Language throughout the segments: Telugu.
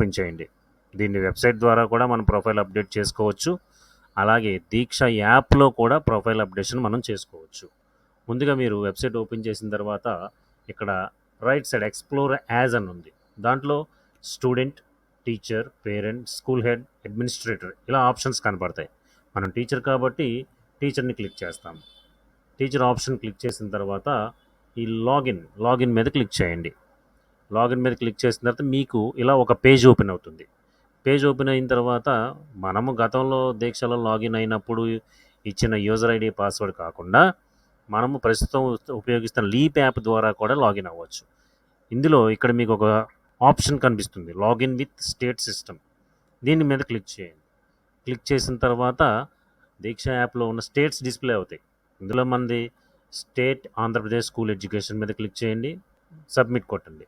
ఓపెన్ చేయండి. దీన్ని వెబ్సైట్ ద్వారా కూడా మనం ప్రొఫైల్ అప్డేట్ చేసుకోవచ్చు. అలాగే దీక్ష యాప్లో కూడా ప్రొఫైల్ అప్డేషన్ మనం చేసుకోవచ్చు. ముందుగా మీరు వెబ్సైట్ ఓపెన్ చేసిన తర్వాత ఇక్కడ రైట్ సైడ్ ఎక్స్ప్లోర్ యాజ్ అని ఉంది. దాంట్లో student teacher parent school head administrator ఇలా ఆప్షన్స్ కనపడతాయి. మనం టీచర్ కాబట్టి టీచర్ని క్లిక్ చేస్తాం. టీచర్ ఆప్షన్ క్లిక్ చేసిన తర్వాత ఈ లాగిన్ లాగిన్ మీద క్లిక్ చేయండి. లాగిన్ మీద క్లిక్ చేసిన తర్వాత మీకు ఇలా ఒక పేజ్ ఓపెన్ అవుతుంది. పేజ్ ఓపెన్ అయిన తర్వాత మనము గతంలో దీక్షలో లాగిన్ అయినప్పుడు ఇచ్చిన యూజర్ ఐడి పాస్వర్డ్ కాకుండా మనము ప్రస్తుతం ఉపయోగిస్తున్న లీప్ యాప్ ద్వారా కూడా లాగిన్ అవ్వచ్చు. ఇందులో ఇక్కడ మీకు ఒక ఆప్షన్ కనిపిస్తుంది లాగిన్ విత్ స్టేట్ సిస్టమ్. దీని మీద క్లిక్ చేయండి. క్లిక్ చేసిన తర్వాత దీక్ష యాప్లో ఉన్న స్టేట్స్ డిస్ప్లే అవుతాయి. ఇందులో మనది స్టేట్ ఆంధ్రప్రదేశ్ స్కూల్ ఎడ్యుకేషన్ మీద క్లిక్ చేయండి. సబ్మిట్ కొట్టండి.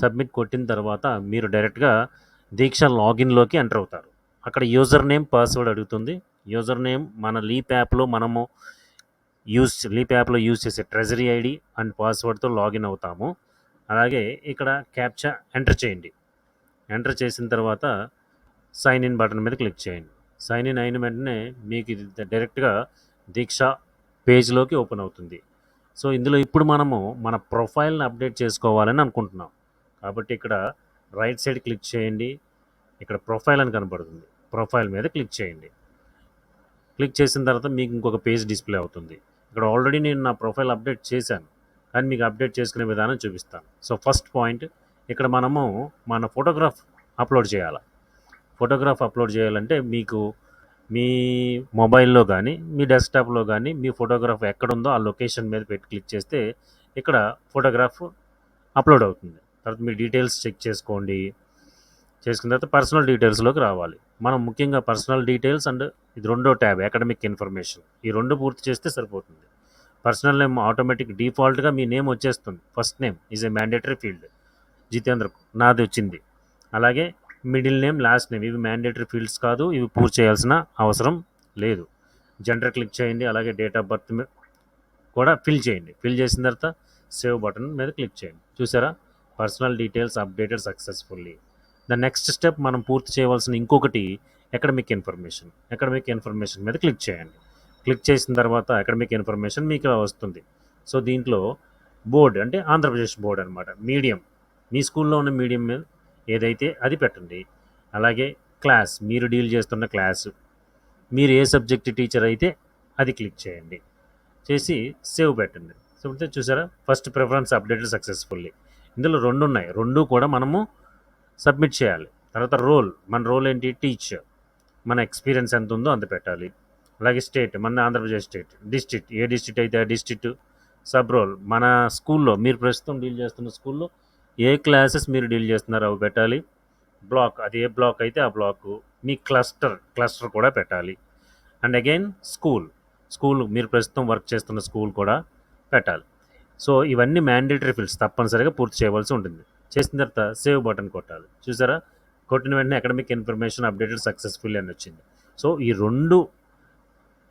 సబ్మిట్ కొట్టిన తర్వాత మీరు డైరెక్ట్గా దీక్ష లాగిన్లోకి ఎంటర్ అవుతారు. అక్కడ యూజర్ నేమ్ పాస్వర్డ్ అడుగుతుంది. యూజర్ నేమ్ మన లీప్ యాప్లో మనము యూస్ లీప్ యాప్లో యూజ్ చేసే ట్రెజరీ ఐడి అండ్ పాస్వర్డ్తో లాగిన్ అవుతాము. అలాగే ఇక్కడ క్యాప్చా ఎంటర్ చేయండి. ఎంటర్ చేసిన తర్వాత సైన్ ఇన్ బటన్ మీద క్లిక్ చేయండి. సైన్ ఇన్ అయిన వెంటనే మీకు ఇది డైరెక్ట్గా దీక్ష పేజ్లోకి ఓపెన్ అవుతుంది. సో ఇందులో ఇప్పుడు మనము మన ప్రొఫైల్ని అప్డేట్ చేసుకోవాలని అనుకుంటున్నాం. కాబట్టి ఇక్కడ రైట్ సైడ్ క్లిక్ చేయండి. ఇక్కడ ప్రొఫైల్ అని కనబడుతుంది. ప్రొఫైల్ మీద క్లిక్ చేయండి. క్లిక్ చేసిన తర్వాత మీకు ఇంకొక పేజ్ డిస్ప్లే అవుతుంది. ఇక్కడ ఆల్రెడీ నేను నా ప్రొఫైల్ అప్డేట్ చేశాను. కానీ మీకు అప్డేట్ చేసుకునే విధానం చూపిస్తాను. సో ఫస్ట్ పాయింట్ ఇక్కడ మనము మన ఫోటోగ్రాఫ్ అప్లోడ్ చేయాలి? ఫోటోగ్రాఫ్ అప్లోడ్ చేయాలంటే మీకు మీ మొబైల్లో కానీ మీ డెస్క్టాప్లో కానీ మీ ఫోటోగ్రాఫ్ ఎక్కడుందో ఆ లొకేషన్ మీద పెట్టి క్లిక్ చేస్తే ఇక్కడ ఫోటోగ్రాఫ్ అప్లోడ్ అవుతుంది. తర్వాత మీ డీటెయిల్స్ చెక్ చేసుకోండి. చేసుకున్న తర్వాత పర్సనల్ డీటెయిల్స్లోకి రావాలి. మనం ముఖ్యంగా పర్సనల్ డీటెయిల్స్ అండ్ ఇది రెండో ట్యాబ్ అకాడమిక్ ఇన్ఫర్మేషన్. ఈ రెండు పూర్తి చేస్తే సరిపోతుంది. పర్సనల్ నేమ్ ఆటోమేటిక్ డిఫాల్ట్గా మీ నేమ్ వచ్చేస్తుంది. First name is a mandatory field Jitendra నాది వచ్చింది. అలాగే మిడిల్ నేమ్ లాస్ట్ నేమ్ ఇవి మ్యాండేటరీ ఫీల్డ్స్ కాదు ఇవి పూర్తి చేయాల్సిన అవసరం లేదు. జెండర్ క్లిక్ చేయండి అలాగే డేట్ ఆఫ్ బర్త్ కూడా ఫిల్ చేయండి. ఫిల్ చేసిన తర్వాత సేవ్ బటన్ మీద క్లిక్ చేయండి. చూసారా? Personal details updated successfully. The next step మనం పూర్తి చేయవలసిన ఇంకొకటి అకాడమిక్ ఇన్ఫర్మేషన్. అకాడమిక్ ఇన్ఫర్మేషన్ మీద క్లిక్ చేయండి. క్లిక్ చేసిన తర్వాత అకాడమిక్ ఇన్ఫర్మేషన్ మీకు వస్తుంది. సో దీంట్లో బోర్డ్ అంటే ఆంధ్రప్రదేశ్ బోర్డ్ అనమాట మీడియం. మీ స్కూల్లో ఉన్న మీడియం మీద ఏదైతే అది పెట్టండి. అలాగే క్లాస్. మీరు డీల్ చేస్తున్న క్లాసు. మీరు ఏ సబ్జెక్ట్ టీచర్ అయితే అది క్లిక్ చేయండి. చేసి సేవ్ పెట్టండి. సో చూసారా? First preference updated successfully. ఇందులో రెండు ఉన్నాయి రెండు కూడా మనము సబ్మిట్ చేయాలి. తర్వాత రోల్. మన రోల్ ఏంటి? టీచ్. మన ఎక్స్పీరియన్స్ ఎంత ఉందో అంత పెట్టాలి. అలాగే స్టేట్. మన ఆంధ్రప్రదేశ్ స్టేట్. డిస్ట్రిక్ట్. ఏ డిస్ట్రిక్ట్ అయితే ఆ డిస్ట్రిక్ట్ సబ్ రోల్. మన స్కూల్లో మీరు ప్రస్తుతం డీల్ చేస్తున్న స్కూల్లో ఏ క్లాసెస్ మీరు డీల్ చేస్తున్నారో అవి పెట్టాలి. బ్లాక్. అది ఏ బ్లాక్ అయితే ఆ బ్లాక్. మీ క్లస్టర్ క్లస్టర్ కూడా పెట్టాలి. And again school. స్కూల్ మీరు ప్రస్తుతం వర్క్ చేస్తున్న స్కూల్ కూడా పెట్టాలి. సో ఇవన్నీ మ్యాండేటరీ ఫీల్డ్స్ తప్పనిసరిగా పూర్తి చేయవలసి ఉంటుంది. చేసిన తర్వాత సేవ్ బటన్ కొట్టాలి. చూసారా? కొట్టిన వెంటనే అకాడమిక్ ఇన్ఫర్మేషన్ అప్డేటెడ్ సక్సెస్ఫుల్ అని వచ్చింది. సో ఈ రెండు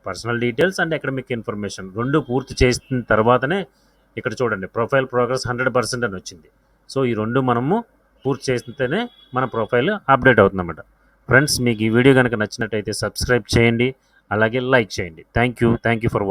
personal details and academic information రెండు పూర్తి చేసిన తర్వాతనే ఇక్కడ చూడండి ప్రొఫైల్ ప్రోగ్రెస్ హండ్రెడ్ పర్సెంట్ అని వచ్చింది. సో ఈ రెండు మనము పూర్తి చేస్తేనే మన ప్రొఫైల్ అప్డేట్ అవుతుందన్నమాట. ఫ్రెండ్స్ మీకు ఈ వీడియో కనుక నచ్చినట్టయితే సబ్స్క్రైబ్ చేయండి. అలాగే లైక్ చేయండి. Thank you thank you for